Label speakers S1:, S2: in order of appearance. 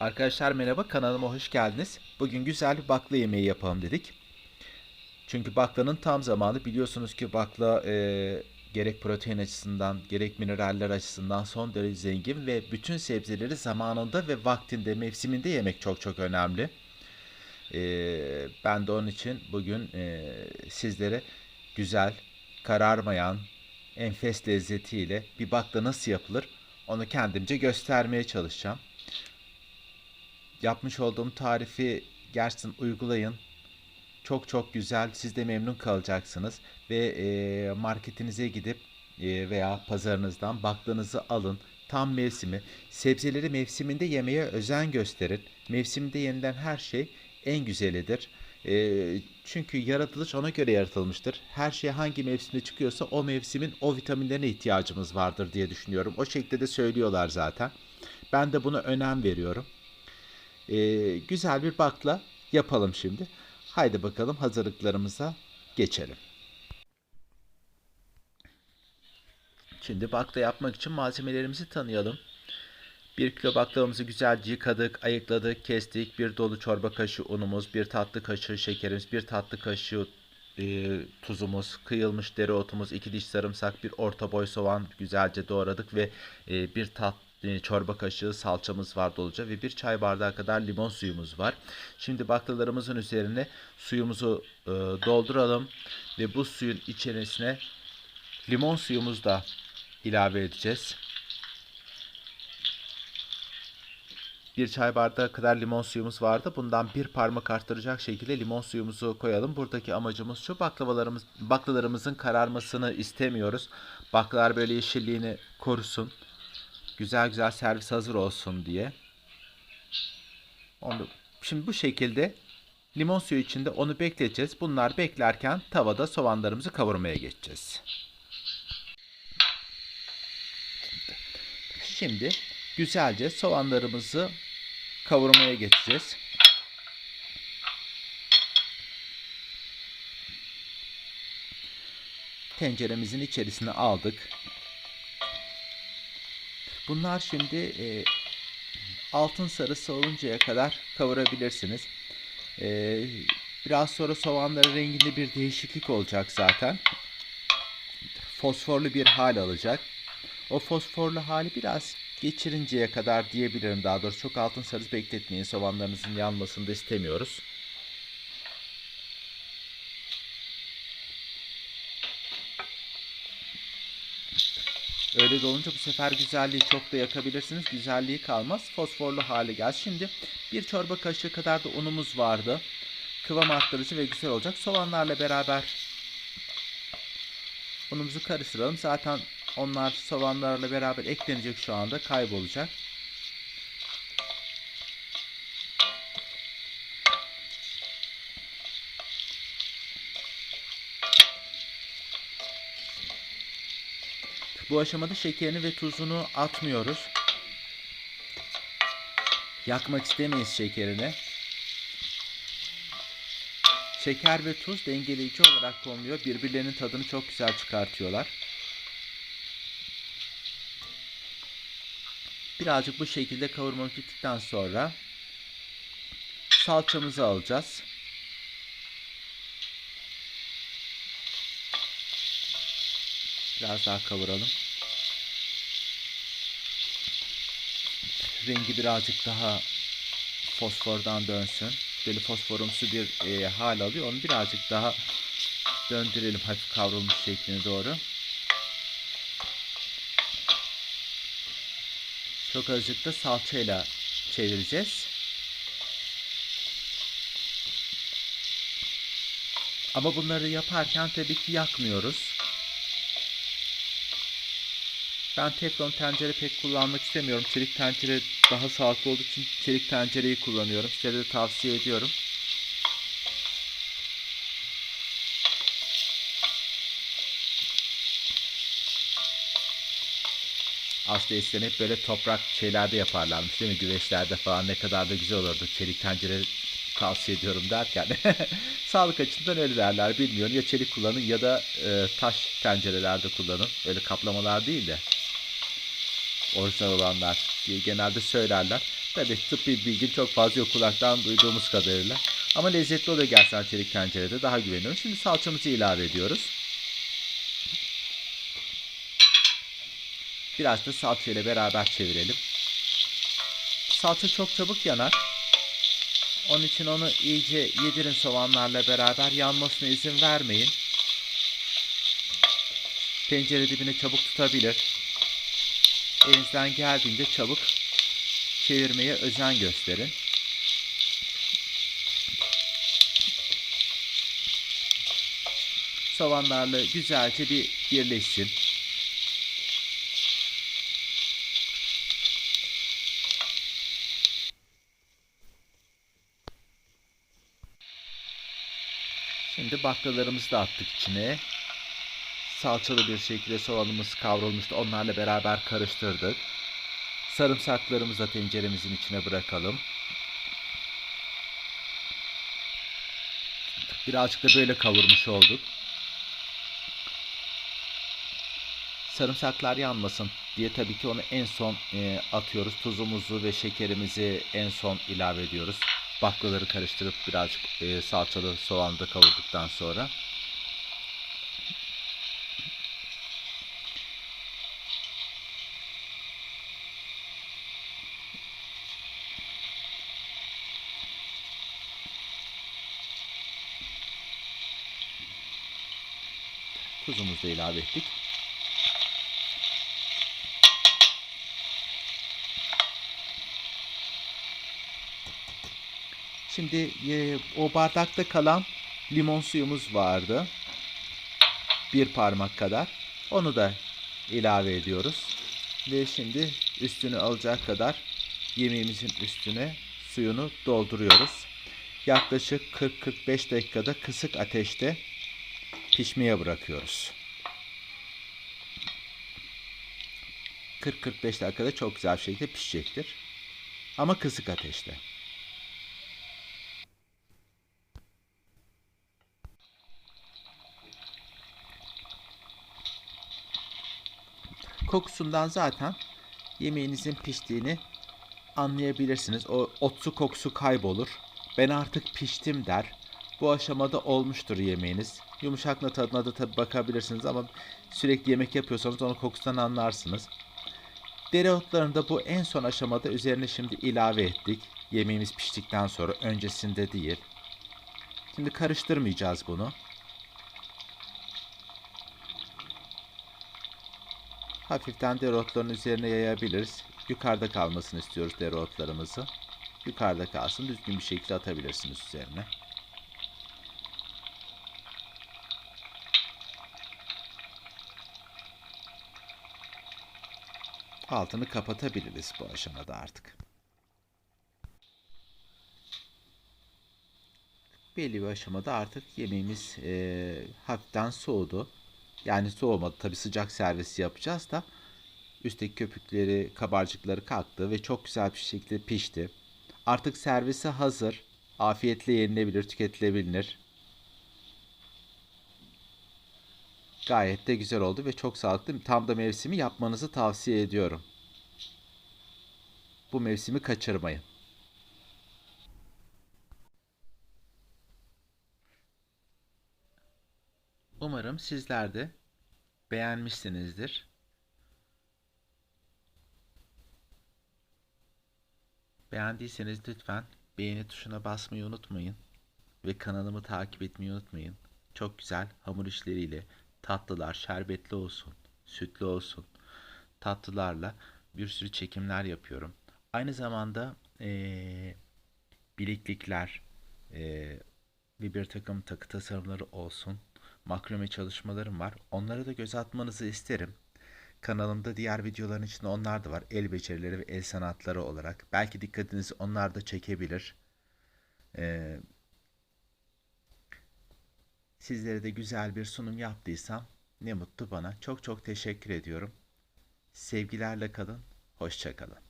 S1: Arkadaşlar merhaba kanalıma hoş geldiniz. Bugün güzel bir bakla yemeği yapalım dedik. Çünkü baklanın tam zamanı biliyorsunuz ki bakla e, gerek protein açısından gerek mineraller açısından son derece zengin ve bütün sebzeleri zamanında ve vaktinde mevsiminde yemek çok çok önemli. E, ben de onun için bugün e, sizlere güzel, kararmayan, enfes lezzetiyle bir bakla nasıl yapılır onu kendimce göstermeye çalışacağım yapmış olduğum tarifi gerçekten uygulayın. Çok çok güzel. Siz de memnun kalacaksınız. Ve e, marketinize gidip e, veya pazarınızdan baklanızı alın. Tam mevsimi. Sebzeleri mevsiminde yemeye özen gösterin. Mevsiminde yenilen her şey en güzelidir. E, çünkü yaratılış ona göre yaratılmıştır. Her şey hangi mevsimde çıkıyorsa o mevsimin o vitaminlerine ihtiyacımız vardır diye düşünüyorum. O şekilde de söylüyorlar zaten. Ben de buna önem veriyorum. Ee, güzel bir bakla yapalım şimdi. Haydi bakalım hazırlıklarımıza geçelim. Şimdi bakla yapmak için malzemelerimizi tanıyalım. 1 kilo baklavamızı güzelce yıkadık, ayıkladık, kestik. Bir dolu çorba kaşığı unumuz, bir tatlı kaşığı şekerimiz, bir tatlı kaşığı e, tuzumuz, kıyılmış dereotumuz, 2 diş sarımsak, bir orta boy soğan güzelce doğradık ve e, bir tat e, çorba kaşığı salçamız var doluca ve bir çay bardağı kadar limon suyumuz var. Şimdi baklalarımızın üzerine suyumuzu e, dolduralım ve bu suyun içerisine limon suyumuzu da ilave edeceğiz. Bir çay bardağı kadar limon suyumuz vardı. Bundan bir parmak arttıracak şekilde limon suyumuzu koyalım. Buradaki amacımız şu baklavalarımız, baklalarımızın kararmasını istemiyoruz. Baklalar böyle yeşilliğini korusun güzel güzel servis hazır olsun diye. Onu, şimdi bu şekilde limon suyu içinde onu bekleteceğiz. Bunlar beklerken tavada soğanlarımızı kavurmaya geçeceğiz. Şimdi güzelce soğanlarımızı kavurmaya geçeceğiz. Tenceremizin içerisine aldık. Bunlar şimdi e, altın sarısı oluncaya kadar kavurabilirsiniz. E, biraz sonra soğanların renginde bir değişiklik olacak zaten. Fosforlu bir hal alacak. O fosforlu hali biraz geçirinceye kadar diyebilirim daha doğrusu. Çok altın sarısı bekletmeyin. Soğanlarınızın yanmasını da istemiyoruz. Öyle de olunca bu sefer güzelliği çok da yakabilirsiniz. Güzelliği kalmaz. Fosforlu hale gel. Şimdi bir çorba kaşığı kadar da unumuz vardı. Kıvam arttırıcı ve güzel olacak. Soğanlarla beraber unumuzu karıştıralım. Zaten onlar soğanlarla beraber eklenecek şu anda. Kaybolacak. Bu aşamada şekerini ve tuzunu atmıyoruz. Yakmak istemeyiz şekerini. Şeker ve tuz dengeleyici olarak konuluyor. Birbirlerinin tadını çok güzel çıkartıyorlar. Birazcık bu şekilde kavurmalık bittikten sonra salçamızı alacağız. Biraz daha kavuralım. Rengi birazcık daha fosfordan dönsün. Böyle fosforumsu bir e, hal alıyor. Onu birazcık daha döndürelim hafif kavrulmuş şekline doğru. Çok azıcık da salçayla çevireceğiz. Ama bunları yaparken tabii ki yakmıyoruz. Ben teflon tencere pek kullanmak istemiyorum. Çelik tencere daha sağlıklı olduğu için çelik tencereyi kullanıyorum. Size de tavsiye ediyorum. Aslında eskiden hep böyle toprak şeylerde yaparlarmış değil mi? Güveçlerde falan ne kadar da güzel olurdu. Çelik tencere tavsiye ediyorum derken. Sağlık açısından öyle derler bilmiyorum. Ya çelik kullanın ya da e, taş tencerelerde kullanın. Öyle kaplamalar değil de. Orijinal olanlar diye genelde söylerler. Tabii tıbbi bilgim çok fazla yok kulaktan duyduğumuz kadarıyla. Ama lezzetli oluyor gerçekten çelik tencerede daha güveniyorum. Şimdi salçamızı ilave ediyoruz. Biraz da salça ile beraber çevirelim. Salça çok çabuk yanar. Onun için onu iyice yedirin soğanlarla beraber yanmasına izin vermeyin. Tencere dibine çabuk tutabilir. Elinizden geldiğince çabuk çevirmeye özen gösterin. Soğanlarla güzelce bir birleşsin. Şimdi baklalarımızı da attık içine. Salçalı bir şekilde soğanımız kavrulmuştu. Onlarla beraber karıştırdık. Sarımsaklarımızı da tenceremizin içine bırakalım. Birazcık da böyle kavurmuş olduk. Sarımsaklar yanmasın diye tabii ki onu en son e, atıyoruz. Tuzumuzu ve şekerimizi en son ilave ediyoruz. Baklaları karıştırıp birazcık e, salçalı soğanı da kavurduktan sonra. Tuzumuzu da ilave ettik. Şimdi e, o bardakta kalan limon suyumuz vardı. Bir parmak kadar. Onu da ilave ediyoruz. Ve şimdi üstünü alacak kadar yemeğimizin üstüne suyunu dolduruyoruz. Yaklaşık 40-45 dakikada kısık ateşte pişmeye bırakıyoruz. 40-45 dakikada çok güzel bir şekilde pişecektir. Ama kısık ateşte. Kokusundan zaten yemeğinizin piştiğini anlayabilirsiniz. O otsu kokusu kaybolur. Ben artık piştim der. Bu aşamada olmuştur yemeğiniz. Yumuşakla tadına da tabi bakabilirsiniz ama sürekli yemek yapıyorsanız onu kokusundan anlarsınız. Dereotlarını da bu en son aşamada üzerine şimdi ilave ettik. Yemeğimiz piştikten sonra öncesinde değil. Şimdi karıştırmayacağız bunu. Hafiften dereotların üzerine yayabiliriz. Yukarıda kalmasını istiyoruz dereotlarımızı. Yukarıda kalsın. Düzgün bir şekilde atabilirsiniz üzerine. Altını kapatabiliriz bu aşamada artık. Belli bir aşamada artık yemeğimiz e, hafiften soğudu. Yani soğumadı. Tabi sıcak servisi yapacağız da üstteki köpükleri, kabarcıkları kalktı ve çok güzel bir şekilde pişti. Artık servise hazır. Afiyetle yenilebilir, tüketilebilir. Gayet de güzel oldu ve çok sağlıklı. Tam da mevsimi yapmanızı tavsiye ediyorum. Bu mevsimi kaçırmayın. Umarım sizler de beğenmişsinizdir. Beğendiyseniz lütfen beğeni tuşuna basmayı unutmayın ve kanalımı takip etmeyi unutmayın. Çok güzel hamur işleriyle tatlılar, şerbetli olsun, sütlü olsun, tatlılarla bir sürü çekimler yapıyorum. Aynı zamanda ee, bileklikler ee, ve bir takım takı tasarımları olsun makrome çalışmalarım var. Onlara da göz atmanızı isterim. Kanalımda diğer videoların içinde onlar da var. El becerileri ve el sanatları olarak. Belki dikkatinizi onlar da çekebilir. Ee, sizlere de güzel bir sunum yaptıysam ne mutlu bana. Çok çok teşekkür ediyorum. Sevgilerle kalın. Hoşçakalın.